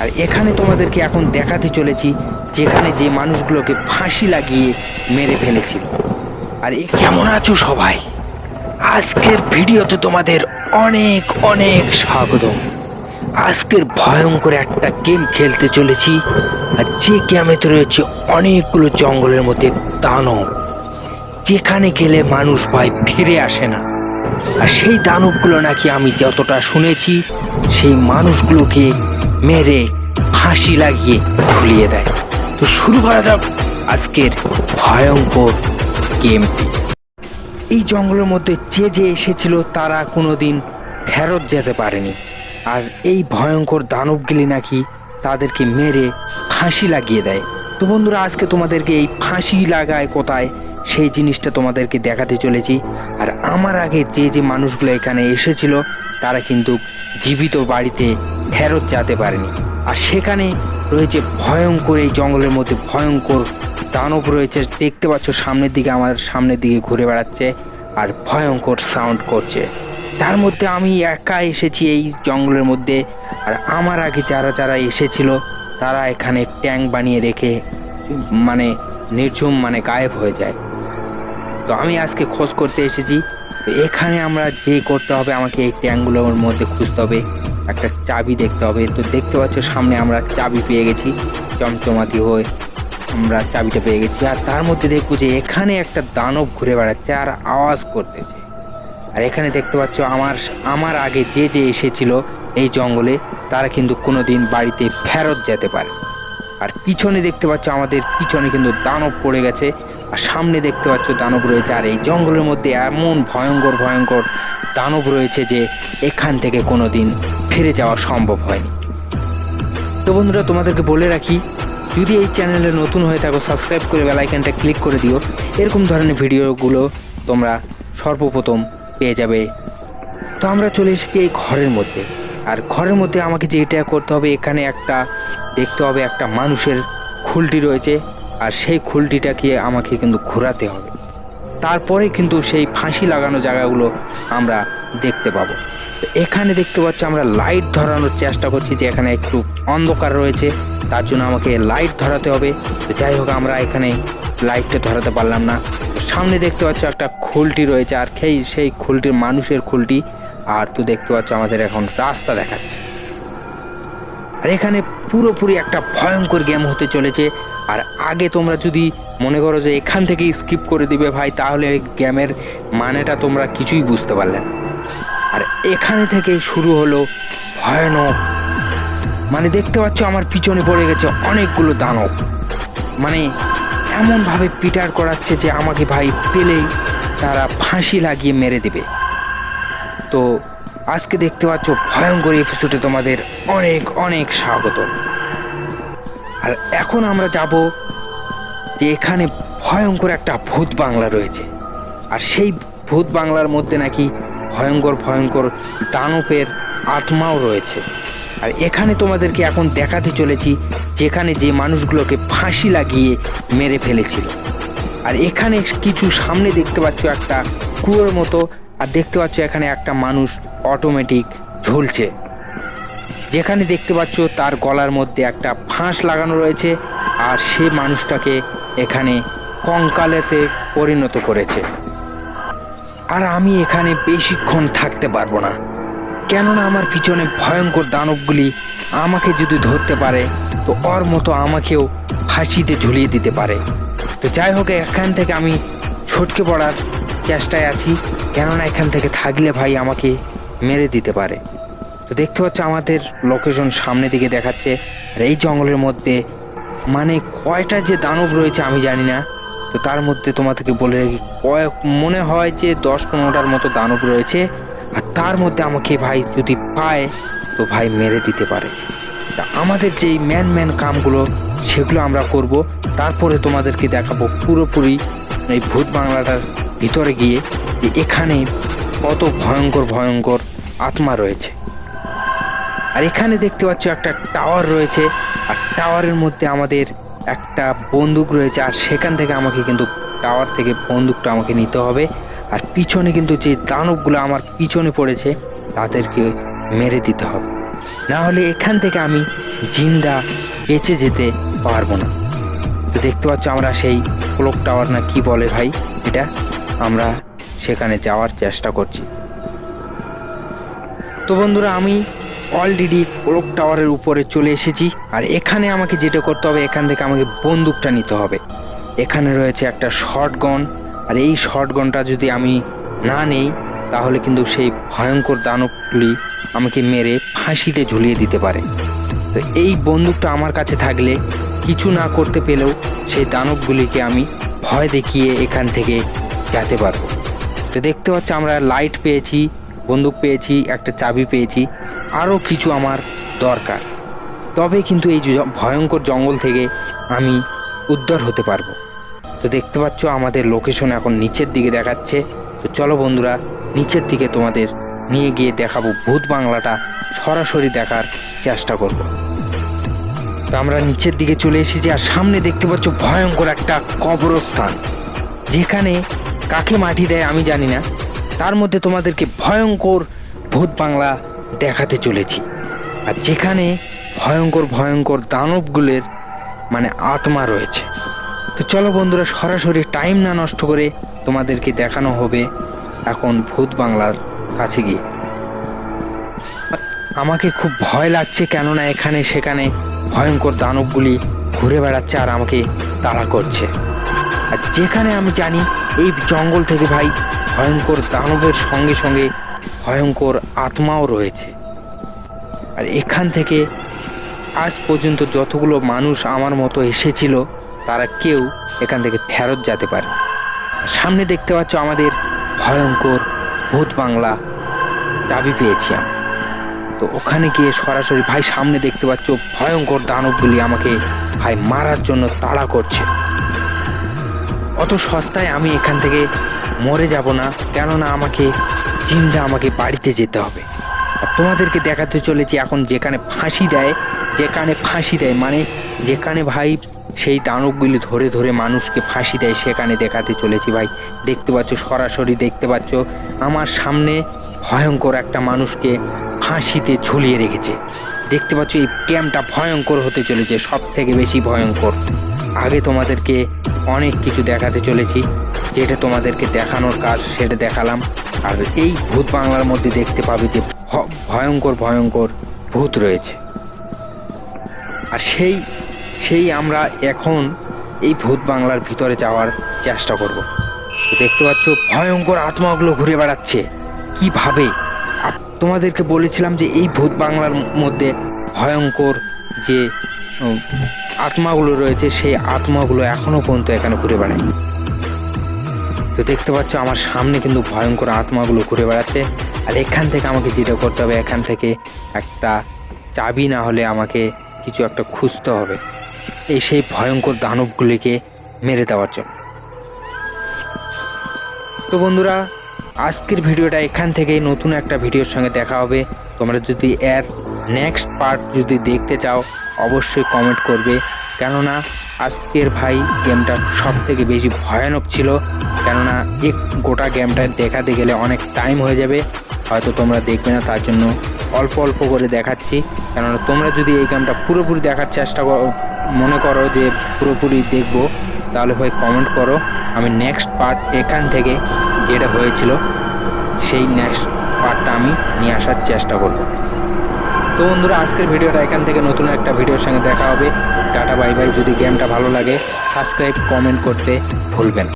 আর এখানে তোমাদেরকে এখন দেখাতে চলেছি যেখানে যে মানুষগুলোকে ফাঁসি লাগিয়ে মেরে ফেলেছিল। আর এ কেমন আছো সবাই? আজকের ভিডিওতে তোমাদের অনেক অনেক স্বাগতম। আজকের ভয়ঙ্কর একটা গেম খেলতে চলেছি, আর যে গেমেতে রয়েছে অনেকগুলো জঙ্গলের মধ্যে দানব। যেখানে গেলে মানুষ ভাই ফিরে আসে না। আর সেই দানবগুলো নাকি আমি যতটা শুনেছি, সেই মানুষগুলোকে মেরে ফাঁসি লাগিয়ে ঝুলিয়ে দেয়। তো শুরু করা যাক আজকের ভয়ঙ্কর গেমটি। এই জঙ্গলের মধ্যে যে যে এসেছিল, তারা কোনোদিন ফেরত যেতে পারেনি। আর এই ভয়ঙ্কর দানবগুলি নাকি তাদেরকে মেরে ফাঁসি লাগিয়ে দেয়। তো বন্ধুরা, আজকে তোমাদেরকে এই ফাঁসি লাগায় কোথায়? সেই জিনিসটা তোমাদেরকে দেখাতে চলেছি। আর আমার আগে যে যে মানুষগুলো এখানে এসেছিল, তারা কিন্তু জীবিত বাড়িতে ফেরত যেতে পারেনি। আর সেখানে রয়েছে ভয়ঙ্কর এই জঙ্গলের মধ্যে ভয়ঙ্কর দানব রয়েছে। দেখতে পাচ্ছ, সামনের দিকে আমার সামনের দিকে ঘুরে বেড়াচ্ছে আর ভয়ঙ্কর সাউন্ড করছে। তার মধ্যে আমি একা এসেছি এই জঙ্গলের মধ্যে। আর আমার আগে যারা যারা এসেছিল, তারা এখানে ট্যাঙ্ক বানিয়ে রেখে মানে নির্ঝুম মানে গায়েব হয়ে যায়। তো আমি আজকে খোঁজ করতে এসেছি। তো এখানে আমরা যে করতে হবে, আমাকে এই ট্যাঙ্কগুলোর মধ্যে খুঁজতে হবে। একটা চাবি দেখতে হবে। তো দেখতে পাচ্ছ, সামনে আমরা চাবি পেয়ে গেছি। চমচমাতি হয়ে আমরা চাবিটা পেয়ে গেছি। আর তার মধ্যে দেখব যে এখানে একটা দানব ঘুরে বেড়াচ্ছে আর আওয়াজ করতেছে। আর এখানে দেখতে পাচ্ছ, আমার আমার আগে যে যে এসেছিল এই জঙ্গলে, তারা কিন্তু কোনোদিন বাড়িতে ফেরত যেতে পারে আর পিছনে দেখতে পাচ্ছ, আমাদের পিছনে কিন্তু দানব পড়ে গেছে। আর সামনে দেখতে পাচ্ছ দানব রয়েছে আর এই জঙ্গলের মধ্যে এমন ভয়ঙ্কর ভয়ঙ্কর দানব রয়েছে যে এখান থেকে কোনো দিন ফিরে যাওয়া সম্ভব হয়নি। তো বন্ধুরা, তোমাদেরকে বলে রাখি, যদি এই চ্যানেলে নতুন হয়ে থাকো, সাবস্ক্রাইব করে বেলাইকানটা ক্লিক করে দিও। এরকম ধরনের ভিডিওগুলো তোমরা সর্বপ্রথম পেয়ে যাবে। তো আমরা চলে এসেছি এই ঘরের মধ্যে। আর ঘরের মধ্যে আমাকে যেটা করতে হবে, এখানে একটা দেখতে হবে একটা মানুষের খুলটি রয়েছে। আর সেই খুলটিটাকে আমাকে কিন্তু ঘোরাতে হবে। তারপরে কিন্তু সেই ফাঁসি লাগানো জায়গাগুলো আমরা দেখতে পাবো। এখানে দেখতে পাচ্ছি আমরা লাইট ধরানোর চেষ্টা করছি যে এখানে একটু অন্ধকার রয়েছে, তার জন্য আমাকে লাইট ধরাতে হবে। যাই হোক, আমরা এখানে লাইটটা ধরাতে পারলাম না। সামনে দেখতে পাচ্ছ একটা খুলটি রয়েছে, আর সেই সেই খুলটির মানুষের খুলটি। আর তো দেখতে পাচ্ছ আমাদের এখন রাস্তা দেখাচ্ছে। আর এখানে পুরোপুরি একটা ভয়ঙ্কর গেম হতে চলেছে। আর আগে তোমরা যদি মনে করো যে এখান থেকে স্কিপ করে দিবে ভাই, তাহলে গেমের মানেটা তোমরা কিছুই বুঝতে পারলে না। আর এখানে থেকে শুরু হলো ভয়ানক। মানে দেখতে পাচ্ছ আমার পিছনে পড়ে গেছে অনেকগুলো দানব। মানে এমনভাবে পিটার করাচ্ছে যে আমাকে ভাই পেলেই তারা ফাঁসি লাগিয়ে মেরে দেবে। তো আজকে দেখতে পাচ্ছ ভয়ঙ্কর এপিসোডে তোমাদের অনেক অনেক স্বাগত। আর এখন আমরা যাব যে এখানে ভয়ঙ্কর একটা ভূত বাংলা রয়েছে। আর সেই ভূত বাংলার মধ্যে নাকি ভয়ঙ্কর ভয়ঙ্কর দানবের আত্মাও রয়েছে। আর এখানে তোমাদেরকে এখন দেখাতে চলেছি যেখানে যে মানুষগুলোকে ফাঁসি লাগিয়ে মেরে ফেলেছিল। আর এখানে কিছু সামনে দেখতে পাচ্ছ একটা কুয়োর মতো আর দেখতে পাচ্ছ এখানে একটা মানুষ অটোমেটিক ঝুলছে। যেখানে দেখতে পাচ্ছ তার গলার মধ্যে একটা ফাঁস লাগানো রয়েছে আর সে মানুষটাকে এখানে কঙ্কালেতে পরিণত করেছে। আর আমি এখানে বেশিক্ষণ থাকতে পারব না। কেননা আমার পিছনে ভয়ঙ্কর দানবগুলি আমাকে যদি ধরতে পারে, তো ওর মতো আমাকেও ফাঁসিতে ঝুলিয়ে দিতে পারে। তো যাই হোক, এখান থেকে আমি ছটকে পড়ার চেষ্টায় আছি, কেননা এখান থেকে থাকলে ভাই আমাকে মেরে দিতে পারে। তো দেখতে পাচ্ছ আমাদের লোকেশন সামনে দিকে দেখাচ্ছে, আর এই জঙ্গলের মধ্যে মানে কয়টা যে দানব রয়েছে আমি জানি না। তো তার মধ্যে তোমাদেরকে বলে রাখি, কয়েক মনে হয় যে দশ পনেরোটার মতো দানব রয়েছে, আর তার মধ্যে আমাকে ভাই যদি পায়, তো ভাই মেরে দিতে পারে। তা আমাদের যেই ম্যান ম্যান কামগুলো, সেগুলো আমরা করব, তারপরে তোমাদেরকে দেখাবো পুরোপুরি এই ভূত বাংলাটার ভিতরে গিয়ে যে এখানে কত ভয়ঙ্কর ভয়ঙ্কর আত্মা রয়েছে। আর এখানে দেখতে পাচ্ছ একটা টাওয়ার রয়েছে। আর টাওয়ারের মধ্যে আমাদের একটা বন্দুক রয়েছে। আর সেখান থেকে আমাকে কিন্তু টাওয়ার থেকে বন্দুকটা আমাকে নিতে হবে। আর পিছনে কিন্তু যে দানবগুলো আমার পিছনে পড়েছে, তাদেরকে মেরে দিতে হবে। না হলে এখান থেকে আমি জিন্দা বেঁচে যেতে পারব না। তো দেখতে পাচ্ছ আমরা সেই ক্লক টাওয়ার না কি বলে ভাই এটা? আমরা সেখানে যাওয়ার চেষ্টা করছি। তো বন্ধুরা, আমি অলরেডি ক্লক টাওয়ারের উপরে চলে এসেছি, আর এখানে আমাকে যেটা করতে হবে, এখান থেকে আমাকে বন্দুকটা নিতে হবে। এখানে রয়েছে একটা শর্ট গন আর এই শর্ট গনটা যদি আমি না নেই, তাহলে কিন্তু সেই ভয়ঙ্কর দানবগুলি আমাকে মেরে ফাঁসিতে ঝুলিয়ে দিতে পারে। তো এই বন্দুকটা আমার কাছে থাকলে, কিছু না করতে পেলেও সেই দানবগুলিকে আমি ভয় দেখিয়ে এখান থেকে যেতে পারব। তো দেখতে পাচ্ছ আমরা লাইট পেয়েছি, বন্দুক পেয়েছি, একটা চাবি পেয়েছি আরও কিছু আমার দরকার। তবে কিন্তু এই ভয়ঙ্কর জঙ্গল থেকে আমি উদ্ধার হতে পারব। তো দেখতে পাচ্ছ আমাদের লোকেশন এখন নিচের দিকে দেখাচ্ছে। তো চলো বন্ধুরা, নিচের দিকে তোমাদের নিয়ে গিয়ে দেখাবো ভূত বাংলাটা সরাসরি দেখার চেষ্টা করব। তো আমরা নিচের দিকে চলে এসেছি আর সামনে দেখতে পাচ্ছ ভয়ঙ্কর একটা কবরস্থান। যেখানে কাকে মাটি দেয় আমি জানি না। তার মধ্যে তোমাদেরকে ভয়ঙ্কর ভূত বাংলা দেখাতে চলেছি। আর যেখানে ভয়ঙ্কর ভয়ঙ্কর দানবগুলোর মানে আত্মা রয়েছে। তো চলো বন্ধুরা, সরাসরি টাইম না নষ্ট করে তোমাদেরকে দেখানো হবে এখন ভূত বাংলার কাছে গিয়ে। আমাকে খুব ভয় লাগছে কেননা এখানে, সেখানে ভয়ঙ্কর দানবগুলি ঘুরে বেড়াচ্ছে আর আমাকে তাড়া করছে। আর যেখানে আমি জানি এই জঙ্গল থেকে ভাই ভয়ঙ্কর দানবের সঙ্গে সঙ্গে ভয়ঙ্কর আত্মাও রয়েছে। আর এখান থেকে আজ পর্যন্ত যতগুলো মানুষ আমার মতো এসেছিল, তারা কেউ এখান থেকে ফেরত যেতে পারে সামনে দেখতে পাচ্ছ আমাদের ভয়ঙ্কর ভূত বাংলা চাবি পেয়েছি আমি তো ওখানে গিয়ে সরাসরি ভাই সামনে দেখতে পাচ্ছ ভয়ঙ্কর দানবগুলি আমাকে ভাই মারার জন্য তাড়া করছে। অত সস্তায় আমি এখান থেকে মরে যাব না, কেননা আমাকে জিন্দা আমাকে বাড়িতে যেতে হবে। তোমাদেরকে দেখাতে চলেছি এখন যেখানে ফাঁসি দেয়, যেখানে ফাঁসি দেয় মানে যেখানে ভাই সেই দানবগুলি ধরে ধরে মানুষকে ফাঁসি দেয়, সেখানে দেখাতে চলেছি ভাই। দেখতে পাচ্ছ, সরাসরি দেখতে পাচ্ছ, আমার সামনে ভয়ঙ্কর একটা মানুষকে ফাঁসিতে ঝুলিয়ে রেখেছে। দেখতে পাচ্ছ, এই ক্যাম্পটা ভয়ঙ্কর হতে চলেছে সব থেকে বেশি ভয়ঙ্কর। আগে তোমাদেরকে অনেক কিছু দেখাতে চলেছি, যেটা তোমাদেরকে দেখানোর কাজ সেটা দেখালাম। আর এই ভূত বাংলার মধ্যে দেখতে পাবে যে ভয়ঙ্কর ভয়ঙ্কর ভূত রয়েছে। আর সেই সেই আমরা এখন এই ভূত বাংলার ভিতরে যাওয়ার চেষ্টা করব। দেখতে পাচ্ছ, ভয়ঙ্কর আত্মাগুলো ঘুরে বেড়াচ্ছে। কীভাবে? তোমাদেরকে বলেছিলাম যে এই ভূত বাংলার মধ্যে ভয়ঙ্কর যে আত্মাগুলো রয়েছে, সেই আত্মাগুলো এখনও পর্যন্ত এখানে ঘুরে বেড়ায় তো দেখতে পাচ্ছ, আমার সামনে কিন্তু ভয়ঙ্কর আত্মাগুলো ঘুরে বেড়াচ্ছে। আর এখান থেকে আমাকে যেটা করতে হবে, এখান থেকে একটা চাবি না হলে আমাকে কিছু একটা খুঁজতে হবে। এই সেই ভয়ঙ্কর দানবগুলিকে মেরে দেওয়ার জন্য। তো বন্ধুরা, আজকের ভিডিওটা এখান থেকেই। নতুন একটা ভিডিওর সঙ্গে দেখা হবে। তোমরা যদি এর নেক্সট পার্ট যদি দেখতে চাও, অবশ্যই কমেন্ট করবে। কেননা, আজকের ভাই গেমটা সব থেকে বেশি ভয়ানক ছিল। কেননা, এক গোটা গেমটা দেখাতে গেলে অনেক টাইম হয়ে যাবে। হয়তো তোমরা দেখবে না, তার জন্য অল্প অল্প করে দেখাচ্ছি। কেননা, তোমরা যদি এই গেমটা পুরোপুরি দেখার চেষ্টা করো, মনে করো যে পুরোপুরি দেখব, তাহলে ভাই কমেন্ট করো। আমি নেক্সট পার্ট এখান থেকে যেটা হয়েছিল, সেই নেক্সট পার্টটা আমি নিয়ে আসার চেষ্টা করব। তো বন্ধুরা, আজকের ভিডিওটা এখান থেকে নতুন একটা ভিডিওর সঙ্গে দেখা হবে টাটা, বাই বাই যদি গেমটা ভালো লাগে সাবস্ক্রাইব কমেন্ট করতে ভুলবেন।